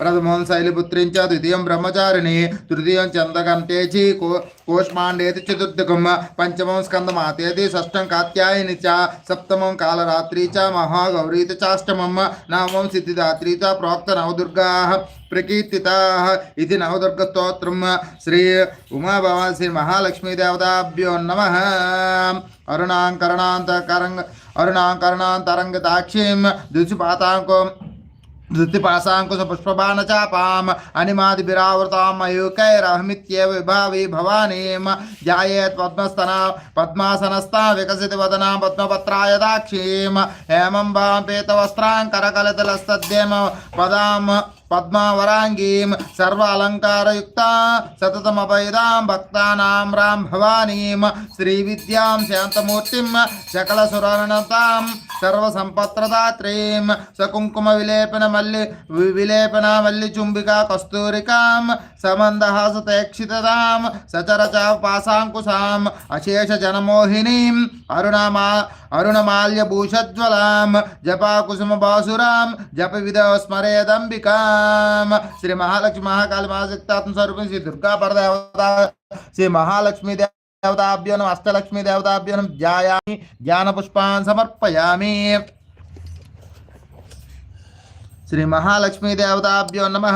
प्रथम शैलपुत्रीं द्वितीय ब्रह्मचारिणी, तृतीय चन्द्रकन्तेची को, कोष्माण्डेति चतुर्थकं पञ्चमं स्कन्दमातेति, षष्ठं कात्यायिनि च, सप्तमं कालरात्री च, महागौरी च, चाष्टमं नवमं सिद्धिदात्री च प्रोक्तनवदुर्गाः प्रकीर्तिताः इति नवदुर्गस्तोत्रं श्री उमाभवा श्रीमहालक्ष्मीदेवताभ्यो नमः। अरुणाङ्करणान्तकरङ्ग अरुणाङ्करणान्तरङ्गताक्षीं द्विसुपाताङ्कम् ధృతిపాసాం దుసిపాతాంకం ధృతిపాశాంకుశ పుష్పబాణ చాపాం అనిమాదిభిరావృతాం మయూకైరహమిత్యేవ విభావి భవానీం ధ్యాయేత్ పద్మస్తన పద్మాసనస్థా వికసిత వదనా పద్మపత్రాయ దాక్షీం హేమం వాం పీతవస్త్రాం కరకలితలస్తద్యేమ పదాం పద్మావరాంగీం సర్వ అలంకారయుక్త సతతమపైదాం భక్తానాం రాం భవానీం శ్రీ విద్యాం శాంతమూర్తిం సకల సురణతాం సర్వ సంపత్రదాత్రీం సకుంకుమ విలేపన మల్లి విలేపన మల్లి చుంబికా కస్తూరికాం సమందహాసతేక్షితదాం సచరచ పాశాంకుశాం అశేష జనమోహినీం అరుణమా అరుణమాల్యభూషజ్వలాం జపాకుసుమ బాసురాం జప విధ స్మరేదంబికాం శ్రీ మహాలక్ష్మి మహాకాళి మహాశక్తాత్మ స్వరూపం శ్రీ దుర్గా పరదేవత శ్రీ మహాలక్ష్మి దేవతాభ్యో నమ అష్టలక్ష్మీ దేవతాభ్యో ధ్యాయామి ధ్యాన పుష్పాన్ సమర్పయామి శ్రీ మహాలక్ష్మీ దేవతాభ్యో నమ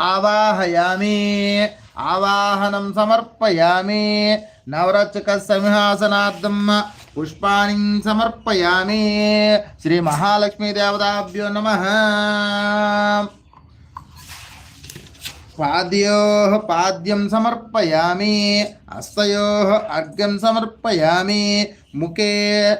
ఆవాహయామి. ఆవాహనం సమర్పయామి. నవరచక సంహాసనార్థం పుష్పాణి సమర్పయామి. శ్రీ మహాలక్ష్మీ దేవతాభ్యో నమ. పాద్యో పాద్యం సమర్పయామి. హస్తయో అర్ఘ్యం సమర్పయామి. ముఖే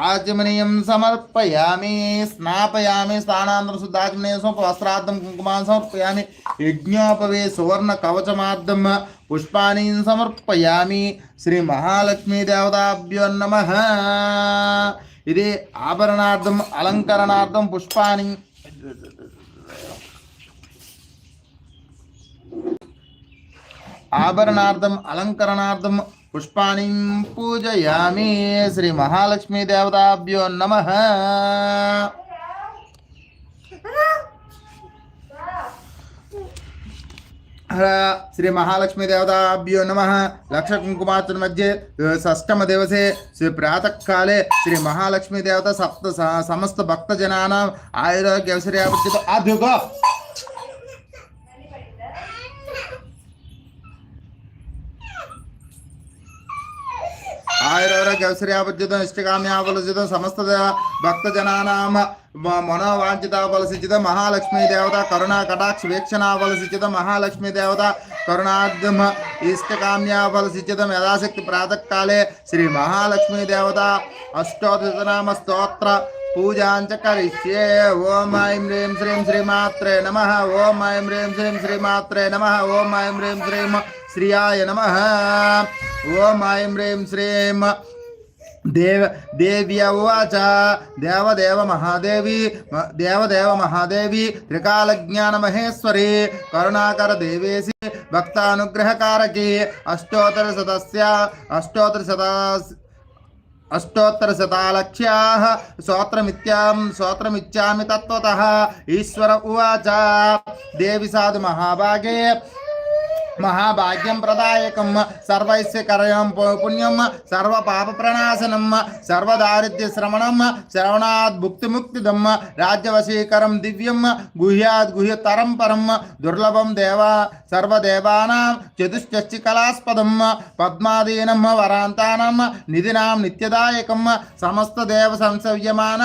ఆచమనీయం సమర్పయామి స్నాపయామి స్నానాంతరం శుద్ధాచమనీయం వస్త్రార్థం కుంకుమాన్ సమర్పయామి యజ్ఞోపవే సువర్ణ కవచమార్థం పుష్పాణి సమర్పయామి. శ్రీ మహాలక్ష్మీ దేవతాభ్యో నమ. ఇది ఆభరణార్థం అలంకరణార్థం పుష్పాణి ఆభరణార్థం అలంకరణార్థం పుష్పాణి పూజయామి శ్రీ మహాలక్ష్మీ దేవతాభ్యో నమ. శ్రీ మహాలక్ష్మీ దేవతాభ్యో నమ. లక్ష కుంకుమార్చన మధ్య షష్టమ దివసే శ్రీ ప్రాతకాలే శ్రీ మహాలక్ష్మీ దేవత సప్త సమస్త భక్త జనానాం. ఆయురోగ్య ఐశ్వర్యాభివృద్ధితో అదుగో. ఆయురారోగ్య ఇష్టకామ్యాపలసితం సమస్త భక్త జనానామ మనోవాంఛితాఫలసిచిత మహాలక్ష్మీ దేవత కరుణా కటాక్ష వీక్షణాఫలసిచిత మహాలక్ష్మీ దేవత కరుణార్థం ఇష్టకామ్యాపలసిచితం యథాశక్తి ప్రాతకాలే శ్రీ మహాలక్ష్మీ దేవత అష్టోత్తరనామ స్తోత్ర పూజాంచ కరిష్యే ఓం ఐం హ్రీం శ్రీం శ్రీమాత్రే నమ ఓం ఐం హ్రీం శ్రీం శ్రీమాత్రే నమ ఓం ఐం హ్రీం శ్రీం శ్రియాయ నమ ఓం ఐం హ్రీం శ్రీం దేవ దేవ్య ఉవాచ దేవదేవ మహాదేవి మ- దేవదేవ మహాదేవి త్రికాలజ్ఞాన మహేశ్వరి కరుణాకర దేవేసి భక్తానుగ్రహకారకి అష్టోత్తర శతస్య అష్టోత్తర శత అష్టోత్తరశతాలక్ష్యాः స్తోత్రమిత్యాం స్తోత్రమిచ్చామి తత్వతः మహాభాగ్యం ప్రదాయకం సర్వైస్య కరయం పుణ్యం సర్వ పాప ప్రణాశనం సర్వదారిద్ర్య శ్రవణం శ్రవణాద్ భుక్తిముక్తిదం రాజ్యవశీకరం దివ్యం గుహ్యాద్ గుహ్యతరం పరం దుర్లభం దేవా సర్వదేవానాం చతుష్టి కళాస్పదం పద్మాదీనం వరాంతానం నిధినాం నిత్యదాయకం సమస్త దేవ సంసవ్యమాన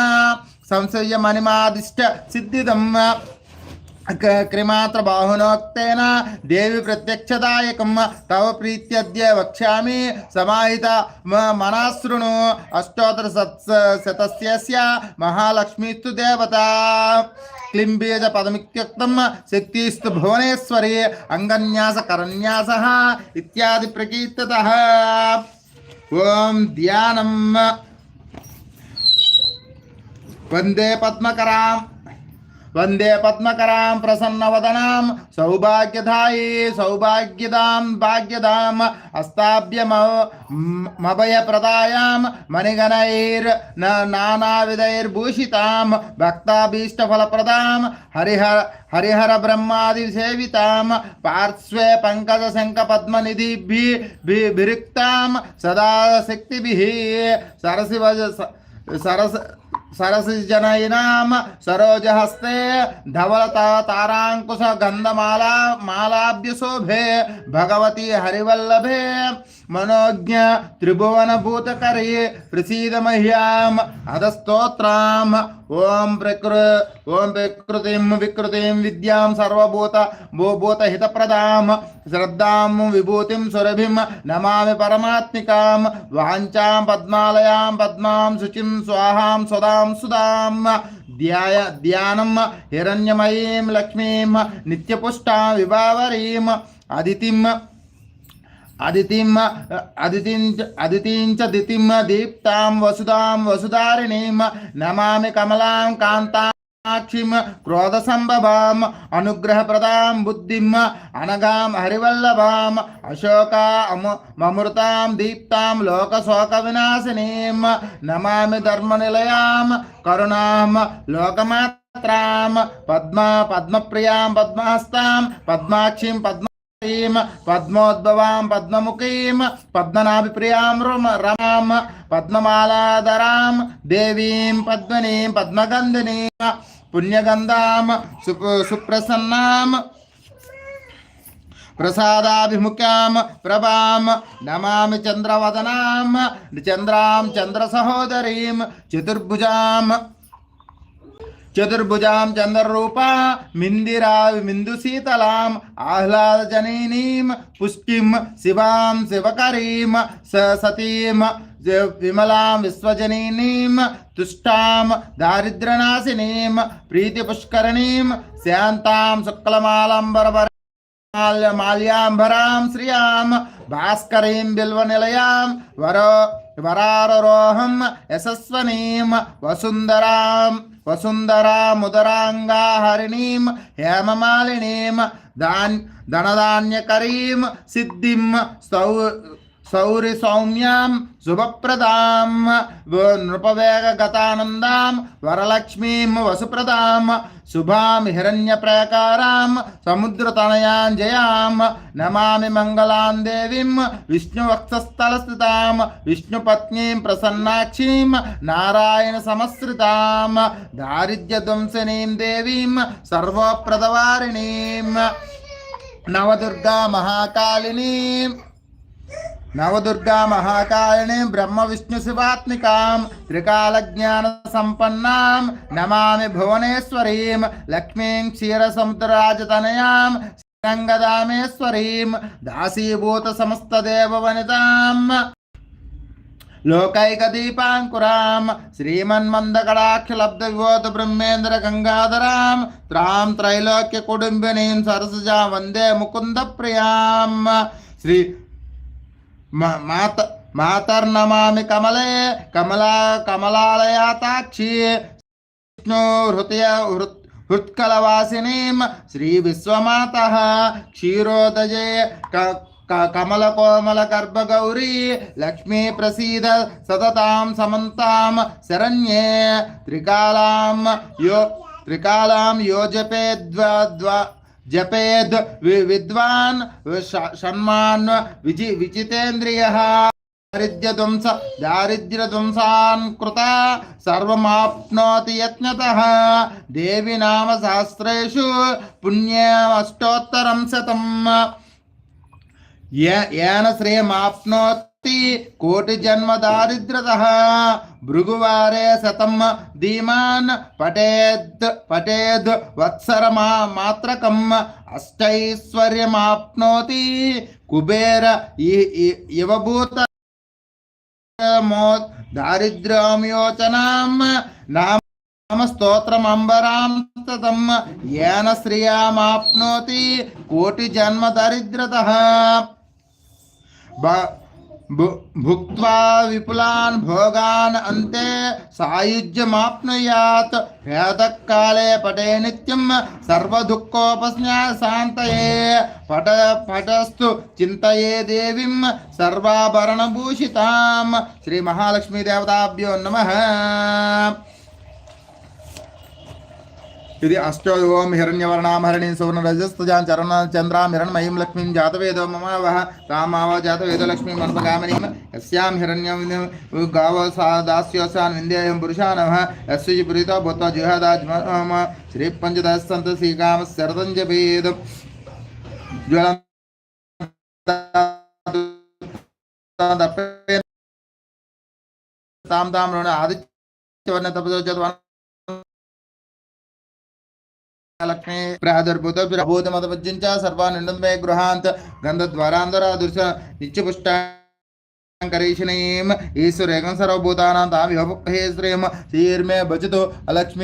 సంసవ్యమణిమాదిష్ట సిద్ధిదం క్రిమాత్ర బాహునోక్తేన దేవి ప్రత్యక్షదాయకం తవ ప్రీత్యద్య వక్ష్యామి సమాహిత మ- అష్టోత్తర సత్ శతస్య మహాలక్ష్మీస్తు దేవత క్లింబీజ పదమిత్యుక్తం శక్తిస్తు భువనేశ్వరి అంగన్యాస కరన్యాస ఇత్యాది ప్రకీర్తిత ఓం ధ్యానం వందే పద్మకరాం वंदे पद्मकरां प्रसन्नवदनां सौभाग्यधायी सौभाग्यदां भाग्यदाम् अस्ताभ्यमभयप्रदायां भक्ताभीष्ट फल भक्ताभीष्टफलप्रदां हरिहर हरिहर ब्रह्मादिसेवितां पार्श्वे पङ्कजशङ्खपद्मनिधिभिरिक्तां सदा शक्ति सरसी वज सरस सरसिजनयिनां सरोजहस्ते धवलता ताराङ्कुश गन्धमाला मालाभ्यशोभे भगवती हरिवल्लभे मनोज्ञ त्रिभुवनभूतकरे प्रसीदमह्याम् अधस्तोत्राम् ॐ प्रकृ ॐ प्रकृतिं विकृतिं विद्यां सर्वभूत भूभूतहितप्रदां श्रद्धां विभूतिं सुरभिं नमामि परमात्मिकां वाञ्छां पद्मालयां पद्मां शुचिं स्वाहां పరమాత్మికాం వాంఛాం సుదాం సుదాం ధ్యాయ ధ్యానం హిరణ్యమయీం లక్ష్మీం నిత్యపుష్టాం విభావరీం అదితిం అదితిం అదితించ అదితించ దితిం దీప్తాం వసుదాం వసుధారిణీం నమామి కమలాం కాంతాం కాంతాక్షిం క్రోధ సంభవాం అనుగ్రహప్రదాం బుద్ధిం అనగాం హరివల్లభాం అశోకా మమృతాం దీప్తాం లోకశోక వినాశినీం నమామి ధర్మనిలయాం కరుణాం లోకమాత్రాం పద్మ పద్మప్రియాం పద్మహస్తాం పద్మాక్షిం పద్మ పద్మోద్భవాం పద్మముఖీం పద్మనాభిప్రియాం రమ రమాం పద్మమాలాధరాం దేవీం పద్మనీం పద్మగంధినీం పుణ్యగంధాం సుప్రసన్నాం ప్రసాదాభిముఖ్యాం ప్రభాం నమామి చంద్రవదనాం చంద్రాం చంద్రసహోదరీం చతుర్భుజాం చతుర్భుజాం చంద్రరూపా మిందిరా మిందు శీతలాం ఆహ్లాద పుష్టిం శివాం శివకరీం సతీం విమలాం విశ్వజనీనీం తుష్టాం దారిద్రనాశినీం ప్రీతిపుష్కరణీం శాంతాం శుక్లమాలంబరవర మాల్యాంబరాం శ్రియాం భాస్కరీం బిల్వనిలయాం వరో వరారోహం యశస్వనీం వసుందరాం ವಸುಂಧರಾ ಮುದರಾಂಗಾ ಹರಿಣೀಂ ಹೇಮಮಾಲಿನೀಂ ದಾನ್ ಧನಧಾನ್ಯಕರೀಂ ಸಿದ್ಧಿಂ ಸ್ತೌ సౌరి సౌమ్యాం శుభప్రదాం నృపవేగగతానందాం వరలక్ష్మీం వసుప్రదాం శుభాం హిరణ్యప్రాకారాం సముద్రతనయాంజయాం నమామి మంగళాం దేవీం విష్ణువక్షస్థలస్థితాం విష్ణుపత్నీం ప్రసన్నాక్షీం నారాయణ సమశ్రితాం దారిద్ర్యధ్వంసనీం దేవీం సర్వప్రదవారిణీం నవదుర్గా మహాకాళినీం నవదుర్గా మహాకాళిని బ్రహ్మ విష్ణు శివాత్మికాం త్రికాల జ్ఞాన సంపన్నాం నమామి భువనేశ్వరీం లక్ష్మీం క్షీర సముద్రరాజతనయాం శ్రీరంగదామేశ్వరీం దాసీభూత సమస్త దేవవనితాం లోకైక దీపాంకురాం శ్రీమన్మందకడాక్షలబ్ధ విభూత బ్రహ్మేంద్ర గంగాధరాం త్రాం త్రైలోక్య కుటుంబినీం సరసజా వందే ముకుంద ప్రియాం శ్రీ మాత మాతర్నమామి కమలే కమలా కమలాలయాతాక్షి విష్ణు హృదయ హృత్ హృత్కలవాసినీం శ్రీ విశ్వమాత క్షీరోదజే కమల కోమల గర్భగౌరీ లక్ష్మీ ప్రసీద సతతాం సమంతాం శరణ్యే త్రికాలాం యో త్రికాలాం యోజపేద్వా జపేద్ విద్వాన్ షణ్మాన్ విజి విజితేంద్రియ దారిద్ర్యధ్వంస దారిద్ర్యధ్వంసాన్ కృత సర్వమాప్నోతి యత్నత దేవి నామ సహస్రేషు పుణ్యమష్టోత్తరం శతం ఏన కోటి జన్మ దారిద్రత భృగువారే శతం ధీమాన్ పటేద్ పటేద్ వత్సర మా మాత్రకం అష్టైశ్వర్యమాప్నోతి కుబేర ఇవభూత దారిద్ర్యమయోచనాం నామ స్తోత్రమంబరాం తతం ఏన శ్రియామాప్నోతి కోటి జన్మ దరిద్రత భుక్వా విపులాన్ భోగాన్ అంతే సాయుజ్యమాప్నుయాత్. వేదకాలే పటే నిత్యం సర్వదుఃఖోపస్న్యాసాంతయే పట పటస్థు చింతయే దేవీం సర్వాభరణభూషితాం. శ్రీ మహాలక్ష్మీ దేవతాభ్యో నమః. ఇది అష్టో ఓం హిరణ్యవర్ణామహరణీం సువర్ణ రజస్తుజాం చరణ చంద్రాం హిరణ్మయీం లక్ష్మీం జాతవేదో మమావహ రామావ జాతవేదో లక్ష్మీం అనుపగామినీం యస్యాం హిరణ్యం గావ సా దాస్యోసాన్ విందేయం పురుషానవ యస్య పురితో భూత్వా జిహాదాజ్మ శ్రీ పంచదస్సంత శ్రీకామ శరదం జపేదం జ్వలం తాం తాం ఆదిత్యవర్ణ తపదో लक्ष्मी प्रादुर्भूत प्रभूत मतपज्जिंच सर्वानुमे गृहांत गंधद्वारांधरा दुर्स नित्यपुष्टांकरीषणीम ईश्वरेकं सर्वभूतानां तामिवपुक्हे श्रीं श्रीर्मे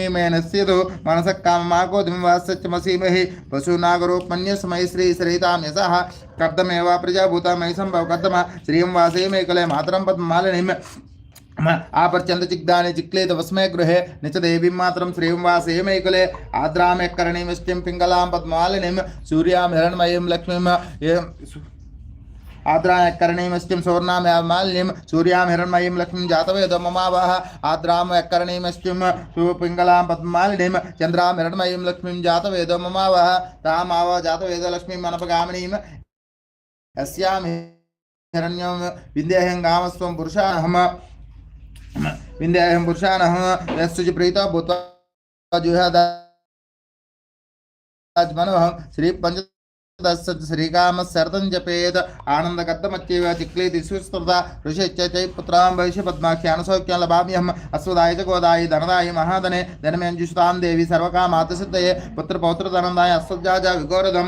मे नश्यतु, मनसः काममाको दिमवासच्चमसीमहि पशुनागरोपन्यस्मै श्रीश्रयितां यशः कर्दमेव प्रजाभूता मयि सम्भव कर्दम, श्रीं वासे कले मातरं पद्मालिनीं చిక్లేత వస్మే గృహే నిచ దేవీం మాత్రం శ్రీం వాసేమైకులే ఆద్రామెక్కరణీమిష్టిం పింగళాం పద్మాలినిం సూర్యాం హిరణ్మయీం లక్ష్మీం ఏం ఆద్రాయక్కరణీమస్తిం సువర్ణామాలిన్యం సూర్యాం హిరణ్మయీం లక్ష్మీం జాతవేదో మమావహ ఆద్రాం ఎక్కరణీమస్తిం పింగళాం పద్మాలినీం చంద్రాం హిరణ్మయీం లక్ష్మీం జాతవేదో మమావహ రామావ జాతవేదో లక్ష్మీం అనపగామినీం యస్యాం హిరణ్యం విందేహం గామస్వం పురుషాహమ విందేహం పురుషానహ యస్సుచి ప్రీత భూత్వా జుహదాజ్మనోహం శ్రీ పంచ తస్సత్ శ్రీకామ శరతం జపేత్ ఆనందకర్తమత్యేవ చిక్లేతి సుస్తృత ఋషిచ్చై పుత్రాం భవిష్య పద్మాఖ్య సౌఖ్యం లభామ్యహం అశ్వదాయ చ గోదాయి ధనదాయ మహాధనే ధనమేంజుషుతాం దేవి సర్వకామాతసిద్ధయే పుత్రపౌత్రధనందాయ అశ్వజాజ విగోరదం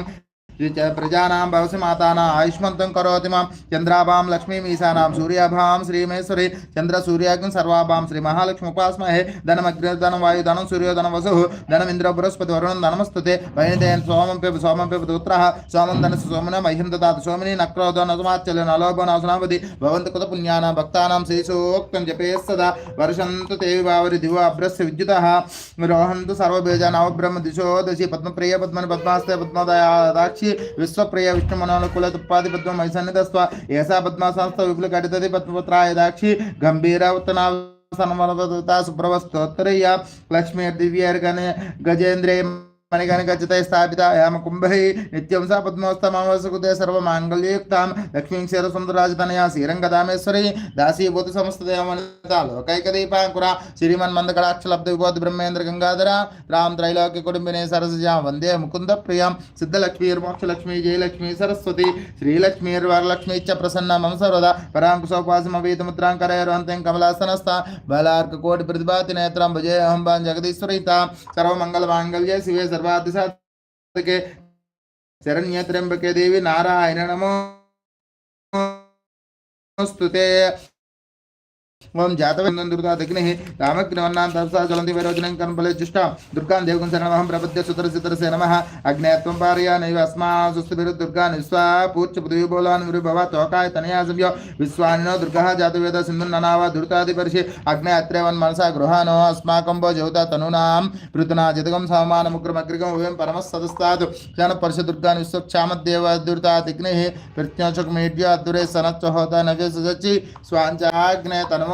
ప్రజానాం భవసి మాతానా ఆయుష్మంతం కరోతి మాం చంద్రాభాం లక్ష్మీం ఈశానాం సూర్యాభాం శ్రీమేశ్వరి చంద్ర సూర్యాగ్ని సర్వాభాం శ్రీ మహాలక్ష్మి ఉపాస్మహే ధనమగ్ని ధనం వాయు ధనం సూర్యోధనం వసు ధనం ఇంద్ర బృహస్పతి వరుణం ధనమస్తుతే వైనతేన్ సోమం పిబ సోమం పిబ ఉత్ర సోమం ధనసు సోమన మహిం దాత సోమిని నక్రోధో నసుమాచల్య నలోభో నాశనావధి భవంత కృత పుణ్యానాం భక్తానాం శ్రీసూక్తం సదా వర్షంతు దేవి వావరి దివ అభ్రస్య విద్యుత రోహంతు సర్వబీజానవబ్రహ్మ దిశో దశి పద్మప్రియ పద్మని పద్మాస్తే పద్మదాక్షి విశ్వప్రియ విష్ణుమనోనుకుల తుప్పాది పద్మ మైసన్నిధస్వ ఏసా పద్మా సంస్థ విపుల కటితది పద్మపుత్రాయ దాక్షి గంభీర ఉత్తనా సుప్రభ స్తోత్రయ్య లక్ష్మీ దివ్యర్గనే గజేంద్రే మణిగణ గజతే స్థాపిత యామ కుంభై నిత్యం సా పద్మోస్తమావసుకుతే సర్వమాంగళ్యయుక్తాం లక్ష్మీం క్షీరసుందరరాజతనయా శ్రీరంగదామేశ్వరి దాసీభూత సమస్తదేవమనిత లోకైకదీపాంకుర శ్రీమన్మందకళాక్షలబ్ధ విభోధి బ్రహ్మేంద్ర గంగాధర రామ్ త్రైలోక్య కుటుంబినే సరసజాం వందే ముకుంద ప్రియం సిద్ధలక్ష్మీర్మోక్షలక్ష్మీ జయలక్ష్మీ సరస్వతి శ్రీలక్ష్మీర్వరలక్ష్మీ ఇచ్చ ప్రసన్న మమ సర్వదా పరాంకుశోపాసమవీతముద్రాంకరయర్వంతం కమలాసనస్థ బలార్క కోటి ప్రతిభాతి నేత్రం భుజే అహంబాన్ జగదీశ్వరిత సర్వమంగళ మాంగళ్య శివే సర్వ సర్వాదిశాతకే శరణ్య త్ర్యంబకే దేవి నారాయణ నమో స్తుతే ఓం జాతవేంద్రం దుర్గా దగ్ని రామగ్నివన్నాం తపసా జ్వలంతి వైరోజనం కన్ఫలే జిష్ట దుర్గాన్ దేవకం శరణమహం ప్రపద్య సుతర సితరసే నమ అగ్నేత్వం పారయా నైవ అస్మా సుస్థిరు దుర్గా నిస్వా పూర్చ పృథివీ బోలాన్ విరుభవ తోకాయ తనయా సంయో విశ్వానినో దుర్గः జాతవేద సింధు ననావ దుర్గాది పరిషి అగ్నే అత్రేవన్ మనసా గృహానో అస్మాకం భో జ్యోత తనూనాం పృతునా జితకం సవమానముగ్రమగ్రిగం ఉభయం పరమः సదస్తాత్ జన పరిష దుర్గాన్ విశ్వక్షామద్దేవ దుర్తా దిగ్ని ప్రత్యోషక్ మీడ్య అద్దురే సనచ్చ హోత నవ్య సజచి స్వాంచాగ్నే తనవం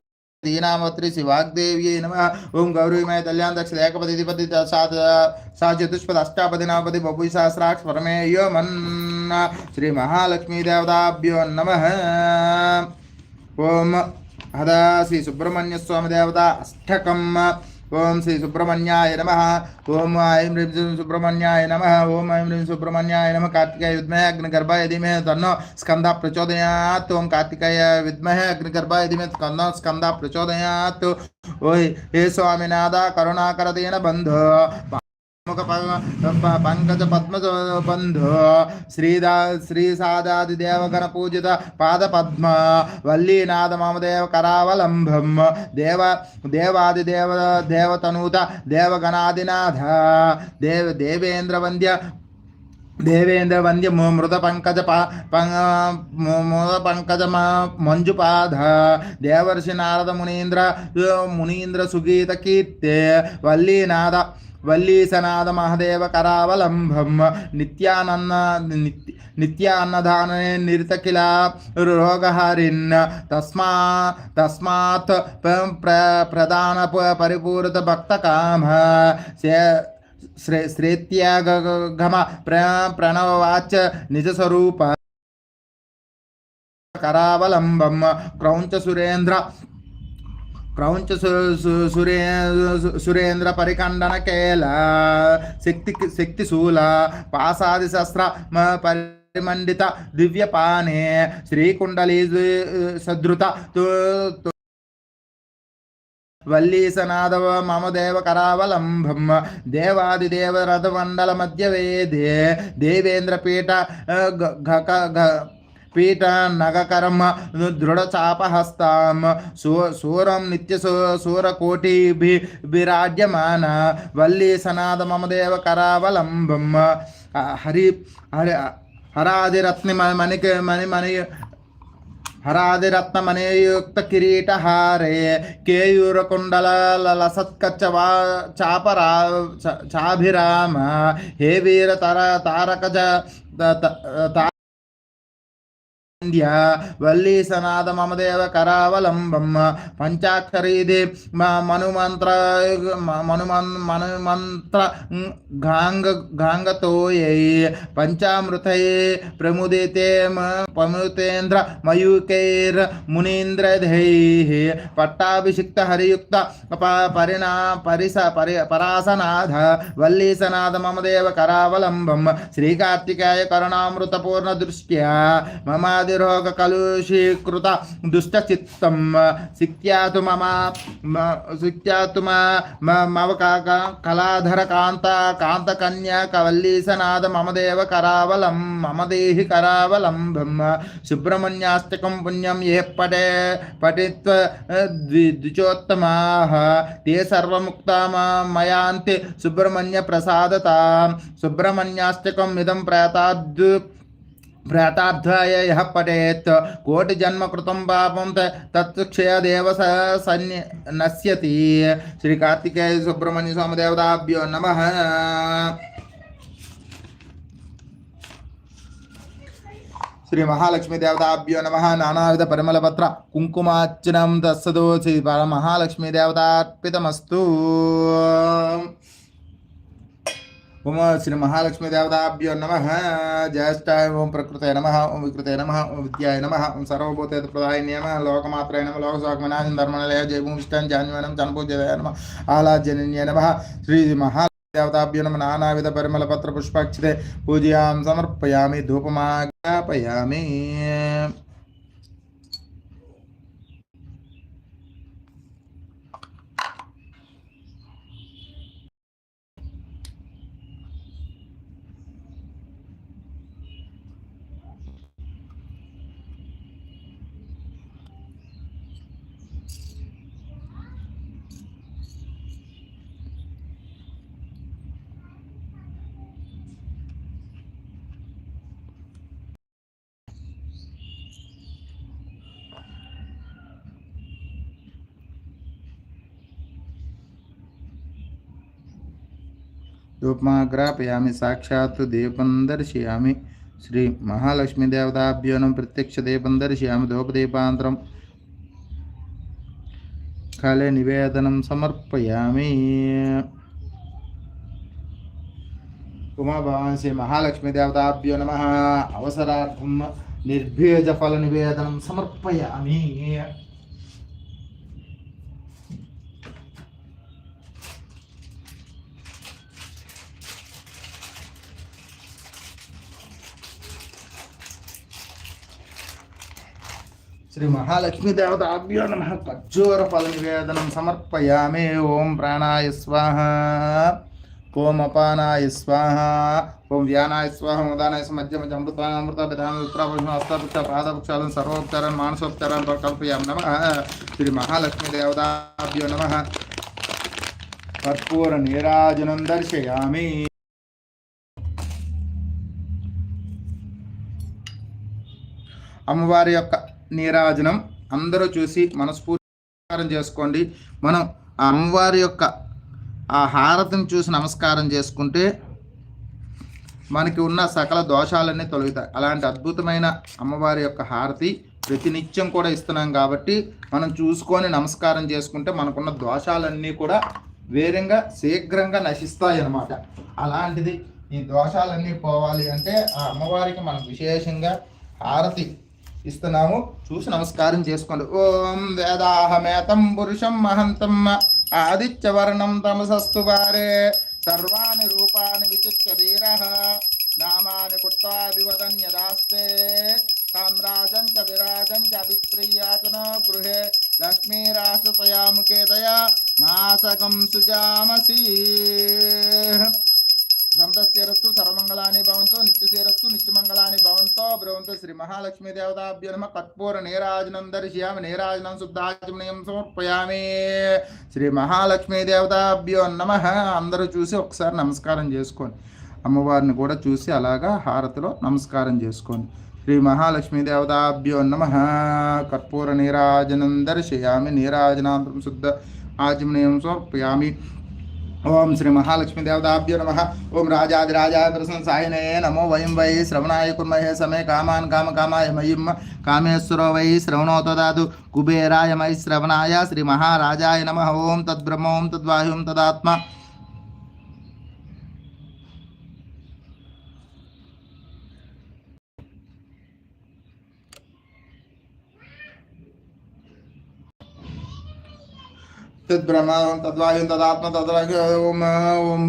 దీనామత్రి శివాగ్దేవ్యై నమ. ఓం గౌరీమయ కళ్యాణ దక్ష ఏకపది పది సా చతుష్పద అష్టాపది నవపది బహుళ సహస్రాక్ష పరమేయో మన్న. శ్రీ మహాలక్ష్మీ దేవతాభ్యో నమ. ఓం హదా శ్రీ సుబ్రహ్మణ్య స్వామి దేవత అష్టకమ్మ. ఓం శ్రీ సుబ్రహ్మణ్యాయ నమ. ఓం ఐం హ్రీం శ్రీ సుబ్రహ్మణ్యాయ నమ. ఓం ఐం హ్రీం సుబ్రహ్మణ్యాయ నమ. కార్తికేయ విద్మహే అగ్నిగర్భాయ ధీమహి తన్నో స్కంద ప్రచోదయాత్. ఓం కార్తికేయ విద్మహే అగ్నిగర్భాయ ధీమహి తన్నో స్కంద ప్రచోదయాత్. ఓ హే స్వామినాథ కరుణాకర దీన బంధు. ముఖ పంకజ పద్మ బంధు. శ్రీదా శ్రీ సాదాది దేవగణ పూజిత పాద పద్మ వల్లీనాథ మమదేవ కరావలంబం దేవ దేవాది దేవ దేవతనూత దేవగణాదినాథ. దేవ దేవేంద్ర వంద్య దేవేంద్ర వంద్య మృత పంకజ మృత పంకజ మంజుపాధ దేవర్షి నారద మునీంద్ర మునీంద్ర సుగీత కీర్తే వల్లీనాథ వల్లీసనాథ మహదేవ కరావలంబం నిత్యానన్న నిత్య నిత్యాన్నదానే నిరితకిల రోగహరిన్ తస్మా తస్మాత్ ప్ర ప్రధాన పరిపూరిత భక్తకామ శ్రే శ్రేత్యాగమ ప్ర ప్రణవవాచ నిజస్వరూప కరావలంబం క్రౌంచ సురేంద్ర క్రౌంచ సురే సురేంద్ర పరిఖండన కేల శక్తి శక్తి శూల పాసాది శస్త్ర పరిమండిత దివ్యపానే శ్రీకుండలీ సదృత వల్లీసనాథవ మమ దేవ కరావలంబం దేవాదిదేవ రథమండల మధ్య వేదే దేవేంద్రపీఠ గక పీఠ నగకరం దృఢచాపహస్తాం సూ సూరం నిత్య సూరకోటిభిరాజ్యమాన వల్లీ సనాద మమదేవ కరావలంబం హరి హరి హరాదిరత్ని మణిక మణి మణి హరాదిరత్నమనేయుక్త కిరీటహారే కేయూరకుండల లసత్కచ్చ చాపరా చాభిరామ. హే వీర తర తారకజ వల్లీసనాథ మమదేవ కరావలంబం పంచాక్షరీది మనుమంత్ర మనుమన్ మనుమంత్ర గాంగ గాంగతోయై పంచామృతై ప్రముదితే పముతేంద్ర మయూకైర్ మునీంద్రధై పట్టాభిషిక్త హరియుక్త పరిణా పరిస పరి పరాసనాథ వల్లీసనాథ మమదేవ కరావలంబం శ్రీకార్తికేయ కరుణామృతపూర్ణ దృష్ట్యా మమాది వ్యాధిరోగకలుషీకృత దుష్టచిత్తం సిక్త్యాతు మమ సిక్త్యాతు మవ కళాధర కాంత కాంతకన్యా కవల్లీసనాథ మమదేవ కరావలం మమదేహి కరావలంబం సుబ్రహ్మణ్యాష్టకం పుణ్యం ఏ పటే పఠిత్వ ద్విచోత్తమాః తే సర్వముక్తా మయాంతి సుబ్రహ్మణ్య ప్రసాదతాం సుబ్రహ్మణ్యాష్టకం ఇదం ప్రాతాద్యు భ్రాతార్థాయ యహ పఠేత్ కోటి జన్మ కృతం పాపం తత్క్షయదేవ సన్య నశ్యతి శ్రీ కార్తికేయ సుబ్రహ్మణ్య స్వామి దేవతాభ్యో నమ శ్రీ మహాలక్ష్మి దేవతాభ్యో నమ నానావిధ పరిమళపత్ర కుంకుమార్చనం దస్సదో శ్రీ మహాలక్ష్మీ దేవతార్పితమస్తు ఓం శ్రీ మహాలక్ష్మి దేవతాభ్యో నమ. జ్యేష్ఠాయ ఓం ప్రకృతే నమ ఓం వికృతే నమ ఓం విద్యాయ నమ ఓం సర్వభూత ప్రదాయ నియమ లోకమాత్రాయ నమ లోకశోకమనాశం ధర్మలయ జయభూమిష్టాన్ జాన్వనం జనపూజయ నమ ఆలాజనన్య నమ. శ్రీ మహా దేవతాభ్యో నమ. నానావిధ పరిమళ పత్ర పుష్పాక్షితే పూజయాం సమర్పయామి ధూపమాజ్ఞాపయామి. ధూపమాగ్రాపయామి సాక్షాత్ దీపం దర్శయామి శ్రీ మహాలక్ష్మీ దేవతాభ్యోనం ప్రత్యక్ష దీపం దర్శయామి ధూపదీపాంతరం కాలే నివేదనం సమర్పయామి ఉమాభవాన్ శ్రీ మహాలక్ష్మీ దేవతాభ్యో నమ అవసరార్థం నిర్భేజ ఫల శ్రీ మహాలక్ష్మీ దేవతాభ్యో నమ ఖర్జూర ఫల నివేదనం సమర్పయామి ఓం ప్రాణాయ స్వాహ ఓం అపానాయ స్వాహ ఓం వ్యానాయ స్వాహ ఉదానాయ మధ్య మధ్య అమృత అమృత విధాన ఉత్తరాభూషణ హస్తపుక్ష పాదపుక్షాలను సర్వోపచారాన్ని మానసోపచారాన్ని ప్రకల్పయాం నమ శ్రీ మహాలక్ష్మీ దేవతాభ్యో నమ కర్పూర నీరాజనం దర్శయామి అమ్మవారి యొక్క నీరాజనం. అందరూ చూసి మనస్ఫూర్తి చేసుకోండి. మనం ఆ అమ్మవారి యొక్క ఆ హారతిని చూసి నమస్కారం చేసుకుంటే మనకి ఉన్న సకల దోషాలన్నీ తొలగుతాయి. అలాంటి అద్భుతమైన అమ్మవారి యొక్క హారతి ప్రతినిత్యం కూడా ఇస్తున్నాం కాబట్టి మనం చూసుకొని నమస్కారం చేసుకుంటే మనకున్న దోషాలన్నీ కూడా వేరంగా శీఘ్రంగా నశిస్తాయి అన్నమాట అలాంటిది ఈ దోషాలన్నీ పోవాలి అంటే ఆ అమ్మవారికి మనం విశేషంగా హారతి ఇస్తున్నాము. చూసి నమస్కారం చేసుకోండి. ఓం వేదాహమేతం పురుషం మహంతం ఆదిత్యవర్ణం తమసస్తు వారే. సర్వాణి రూపాన్ని విచిత్య ధీర నామాని కుట్టాభివదన్యదాస్తే సామ్రాజం చ విరాజం చ అభిస్త్రీయాచనో గృహే. లక్ష్మీరాసతయా ముఖేతయా మాసకం సుజామసి. సంతస్యరస్తు సర్వమంగళాని భవంతో నిత్యశీరస్తు నిత్యమంగళాని భవంతో భ్రవంతో శ్రీ మహాలక్ష్మీ దేవతాభ్యో నమ. కర్పూర నేరాజనం దర్శయామి నేరాజనం శుద్ధాచమనీయం సమర్పయామి. శ్రీ మహాలక్ష్మీ దేవతాభ్యో నమ. అందరూ చూసి ఒకసారి నమస్కారం చేసుకోండి. అమ్మవారిని కూడా చూసి అలాగా హారతిలో నమస్కారం చేసుకోండి. శ్రీ మహాలక్ష్మీ దేవతాభ్యో నమ. కర్పూర నీరాజనం దర్శయామి నీరాజనాంతరం శుద్ధ ఆచమనీయం సమర్పయామి. ఓం శ్రీ మహాలక్ష్మి దేవతాభ్యో నమ. ఓం రాజాదిరాజాయ ప్రసన్న సాయనే నమో వయం వై శ్రవణాయ కుర్మహే సమే కామాన్ కామ కామాయ మయిం కామేశ్వరో వై శ్రవణోతో దాదు. కుబేరాయ మై శ్రవణాయ శ్రీ మహారాజాయ నమ. ఓం తద్బ్రహ్మ ఓం తద్వాహ్యం తదాత్మ. తద్బ్రహ్మ తద్వాయు తదాత్మ తద్ ఓం ఓం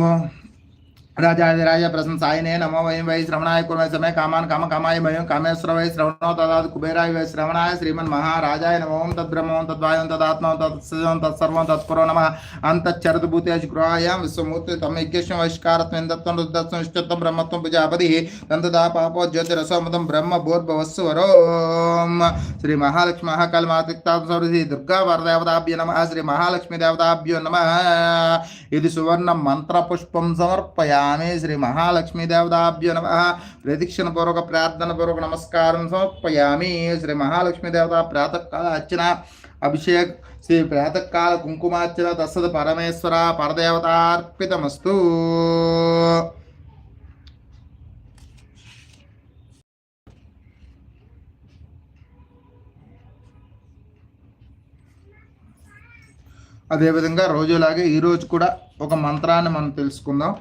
राजाधिराय प्रशंसायने नमो वयं वै श्रवणाय कुर्मः समय कामान काम कामाय वयं कामेश्वर वै श्रवण तदात् कुबेराय वै श्रवणाय श्रीमन महाराजाय नमो ओम तद्ब्रह्मं तद्वायुं तदात्मं तत्सजं तत्सर्वं तत्पुरो नमः। अन्तच्चरदभूतेषु गृहायां विश्वमूर्ति तमैक्येषु वैष्कारत्वेन दत्तं रुद्रत्वं इष्टत्वं ब्रह्मत्वं पूजापतिः दन्तदा पापो ज्योतिरसोमतं ब्रह्म बोध भवस्वरो ओम श्री महालक्ष्मी महाकाल भूर्भवस्वरोम् श्रीमहालक्ष्मः कल्मातिक्तां सौरधि दुर्गावरदेवताभ्य नमः। श्रीमहालक्ष्मीदेवताभ्यो नमः। इति मंत्र मन्त्रपुष्पं समर्पया నామే శ్రీ మహాలక్ష్మీదేవతాభ్యో నమ. ప్రదక్షిణ పూర్వక ప్రార్థన పూర్వక నమస్కారం సమర్పయామి శ్రీ మహాలక్ష్మీదేవత ప్రాతకాల అర్చన అభిషేక్ శ్రీ ప్రాతకాల కుంకుమార్చన దశద పరమేశ్వర పరదేవతార్పితమస్తు. అదేవిధంగా రోజులాగే ఈరోజు కూడా ఒక మంత్రాన్ని మనం తెలుసుకుందాం.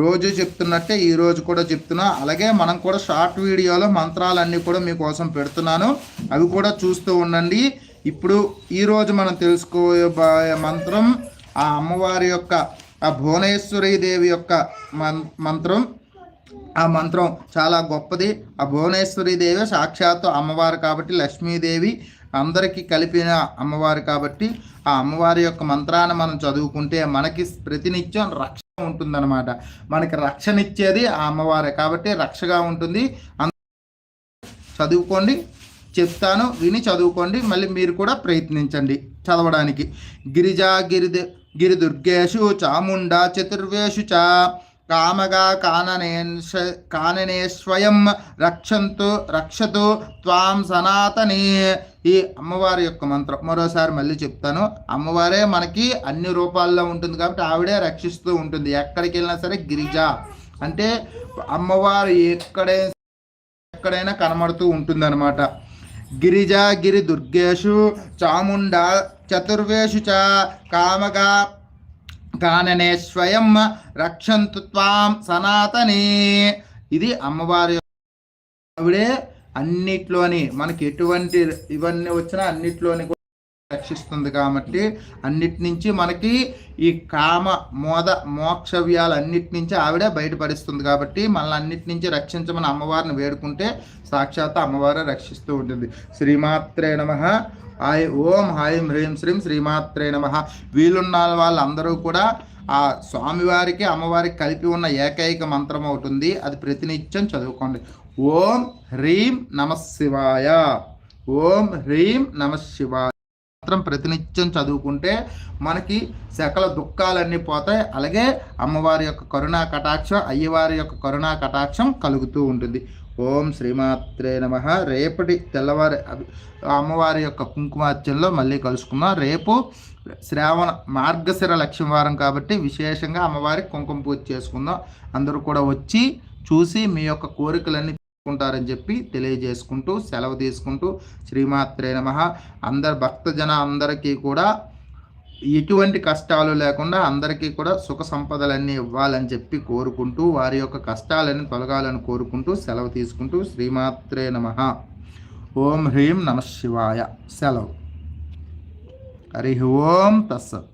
రోజు చెప్తున్నట్టే ఈరోజు కూడా చెప్తున్నా. అలాగే మనం కూడా షార్ట్ వీడియోలో మంత్రాలన్నీ కూడా మీకోసం పెడుతున్నాను. అవి కూడా చూస్తూ ఉండండి. ఇప్పుడు ఈరోజు మనం తెలుసుకోబోయే మంత్రం ఆ అమ్మవారి యొక్క ఆ భువనేశ్వరి దేవి యొక్క మంత్రం. ఆ మంత్రం చాలా గొప్పది. ఆ భువనేశ్వరి దేవి సాక్షాత్తు అమ్మవారు కాబట్టి లక్ష్మీదేవి అందరికీ కలిపిన అమ్మవారు కాబట్టి ఆ అమ్మవారి యొక్క మంత్రాన్ని మనం చదువుకుంటే మనకి ప్రతినిత్యం రక్షణ ఉంటుందన్నమాట. మనకి రక్షణ ఇచ్చేది ఆ అమ్మవారే. కాబట్టి రక్షగా ఉంటుంది. చదువుకోండి చెప్తాను విని చదువుకోండి మళ్ళీ మీరు కూడా ప్రయత్నించండి చదవడానికి. గిరిజా గిరి గిరిదుర్గేషు చాముండ చాముండా చతుర్వేషు చ కామగా కాననే కాననే స్వయం రక్షంతు రక్షతు త్వాం సనాతని. ఈ అమ్మవారి యొక్క మంత్రం. మరోసారి మళ్ళీ చెప్తాను. అమ్మవారే మనకి అన్ని రూపాల్లో ఉంటుంది కాబట్టి ఆవిడే రక్షిస్తూ ఉంటుంది. ఎక్కడికి వెళ్ళినా సరే గిరిజ. అంటే అమ్మవారు ఎక్కడే ఎక్కడైనా కనబడుతూ ఉంటుంది అనమాట గిరిజ గిరి దుర్గేషు చాముండ చతుర్వేషు చ కామగా కాననే స్వయం రక్షంతు త్వాం సనాతనే. ఇది అమ్మవారి ఆవిడే అన్నిట్లోని మనకి ఎటువంటి ఇవన్నీ వచ్చినా అన్నిట్లోని రక్షిస్తుంది కాబట్టి అన్నిటి నుంచి మనకి ఈ కామ మోద మోక్షవ్యాలు అన్నిటి నుంచి ఆవిడ బయటపడిస్తుంది కాబట్టి మనల్ని అన్నిటి నుంచి రక్షించమని అమ్మవారిని వేడుకుంటే సాక్షాత్ అమ్మవారే రక్షిస్తూ ఉంటుంది. శ్రీమాత్రే నమ. హాయ్ ఓం హాయం హ్రీం శ్రీం శ్రీమాత్రే నమ. వీలున్న వాళ్ళందరూ కూడా ఆ స్వామివారికి అమ్మవారికి కలిపి ఉన్న ఏకైక మంత్రం అవుతుంది అది ప్రతినిత్యం చదువుకోండి. ఓం హ్రీం నమ శివాయ. ఓం హ్రీం నమ శివాయ. మాత్రం ప్రతినిత్యం చదువుకుంటే మనకి సకల దుఃఖాలన్నీ పోతాయి. అలాగే అమ్మవారి యొక్క కరుణా కటాక్షం అయ్యవారి యొక్క కరుణా కటాక్షం కలుగుతూ ఉంటుంది. ఓం శ్రీమాత్రే నమ. రేపటి తెల్లవారి అమ్మవారి యొక్క కుంకుమార్చనలో మళ్ళీ కలుసుకుందాం. రేపు శ్రావణ మార్గశిర లక్ష్యం వారం కాబట్టి విశేషంగా అమ్మవారికి కుంకుమ పూజ చేసుకుందాం. అందరూ కూడా వచ్చి చూసి మీ యొక్క కోరికలన్నీ తీసుకుంటారని చెప్పి తెలియజేసుకుంటూ సెలవు తీసుకుంటూ శ్రీమాత్రే నమ. అందరు భక్తజన అందరికీ కూడా ఎటువంటి కష్టాలు లేకుండా అందరికీ కూడా సుఖ సంపదలన్నీ ఇవ్వాలని చెప్పి కోరుకుంటూ వారి యొక్క కష్టాలని తొలగాలని కోరుకుంటూ సెలవు తీసుకుంటూ శ్రీమాత్రే నమ. ఓం హ్రీం నమ శివాయ. సెలవు. హరి ఓం తస్సత్.